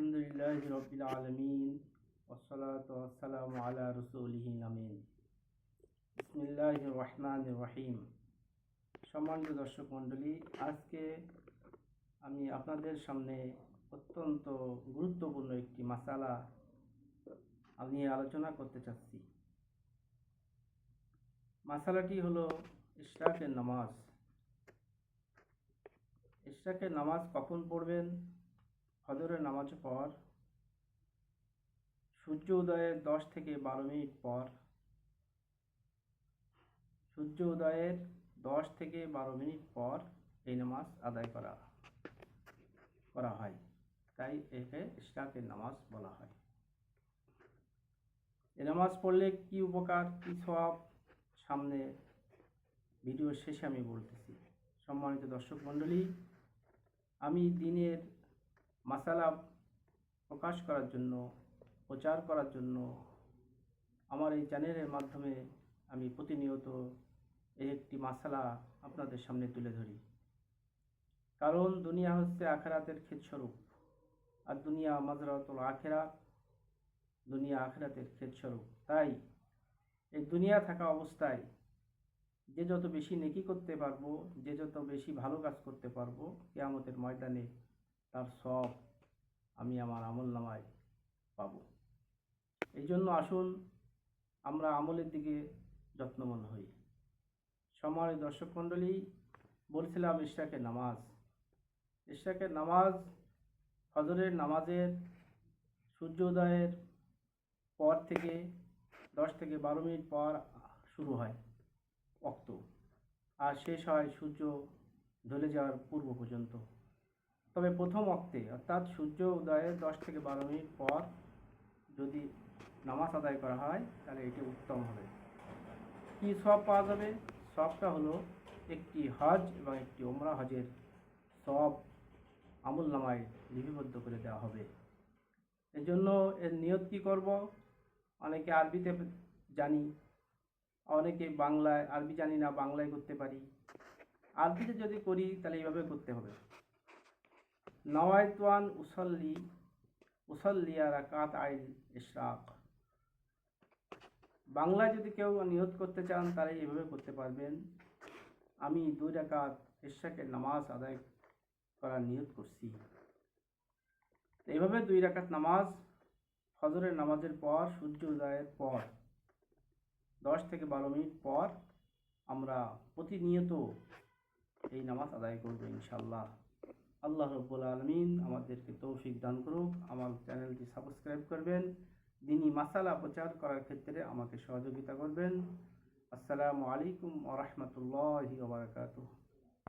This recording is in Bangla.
আলহামদুলিল্লাহ রবিল আলমিন ওসলাতাম আলা রসুলহীন আমিন ইসমিল্লাহ রহমান রহিম। সম্মানিত দর্শক মণ্ডলী, আজকে আমি আপনাদের সামনে অত্যন্ত গুরুত্বপূর্ণ একটি মাসালা আমি আলোচনা করতে চাচ্ছি। মাসালাটি হলো ইশরাকের নামাজ। ইশরাকের নামাজ কখন পড়বেন? ফজরের নামাজ পর, সূর্য উদয়ের দশ থেকে বারো মিনিট পর, সূর্য উদয়ের দশ থেকে বারো মিনিট পর এই নামাজ আদায় করা করা হয়। তাই একে ইশরাকের নামাজ বলা হয়। এ নামাজ পড়লে কি উপকার, কি সব সামনে ভিডিও শেষে আমি বলতেছি। সম্মানিত দর্শক মণ্ডলী, আমি দিনের মাসালা প্রকাশ করার জন্য, প্রচার করার জন্য আমার এই চ্যানেলের মাধ্যমে আমি প্রতিনিয়ত এই একটি মাসালা আপনাদের সামনে তুলে ধরি। কারণ দুনিয়া হচ্ছে আখেরাতের ক্ষেতস্বরূপ। আর দুনিয়া মাজরাতুল আখেরা দুনিয়া আখেরাতের ক্ষেতস্বরূপ। তাই এই দুনিয়া থাকা অবস্থায় যে যত বেশি নেকি করতে পারব, যে যত বেশি ভালো কাজ করতে পারব, কেয়ামতের ময়দানে তার সব আমি আমার আমল নামায় পাব। এই জন্য আসুন আমরা আমলের দিকে যত্নবান হই। সময় দর্শক মণ্ডলী, বলছিলাম ইশরাকের নামাজ। ইশরাকের নামাজ ফজরের নামাজের সূর্য উদয়ের পর থেকে দশ থেকে বারো মিনিট পর শুরু হয় অক্ত আর শেষ হয় সূর্য ঢলে যাওয়ার পূর্ব পর্যন্ত। তবে প্রথম অক্তে অর্থাৎ সূর্য উদয়ের দশ থেকে বারো মিনিট পর যদি নামাজ আদায় করা হয়, তাহলে এটি উত্তম হবে। কি সব পাওয়া যাবে? সবটা হলো একটি হজ এবং একটি ওমরা হজের সব আমল নামায় লিপিবদ্ধ করে দেওয়া হবে। এর জন্য এর নিয়ত কী করব? অনেকে আরবিতে জানি, অনেকে বাংলায়, আরবি জানি না, বাংলায় করতে পারি। আরবিতে যদি করি, তাহলে এইভাবে করতে হবে। নওয়াইতান উসল্লি, উসল্লিয়া রাকাত আইল ইশরাক। বাংলায় যদি কেউ নিয়ত করতে চান, তাহলে এইভাবে করতে পারবেন, আমি দুই রাকাত ইশরাকের নামাজ আদায় করার নিয়ত করছি। এইভাবে দুই রাকাত নামাজ, ফজরের নামাজের পর, সূর্য উদয়ের পর, দশ থেকে বারো মিনিট পর আমরা প্রতিনিয়ত এই নামাজ আদায় করব ইনশাল্লাহ আল্লাহ রব্বুল আলমিন আমাদেরকে তৌফিক দান করুক। আমার চ্যানেলটি সাবস্ক্রাইব করবেন। দিনই মাসালা প্রচার করার ক্ষেত্রে আমাকে সহযোগিতা করবেন। আসসালামু আলাইকুম ওরহমতুল্লাহ ওবরাকাতুহ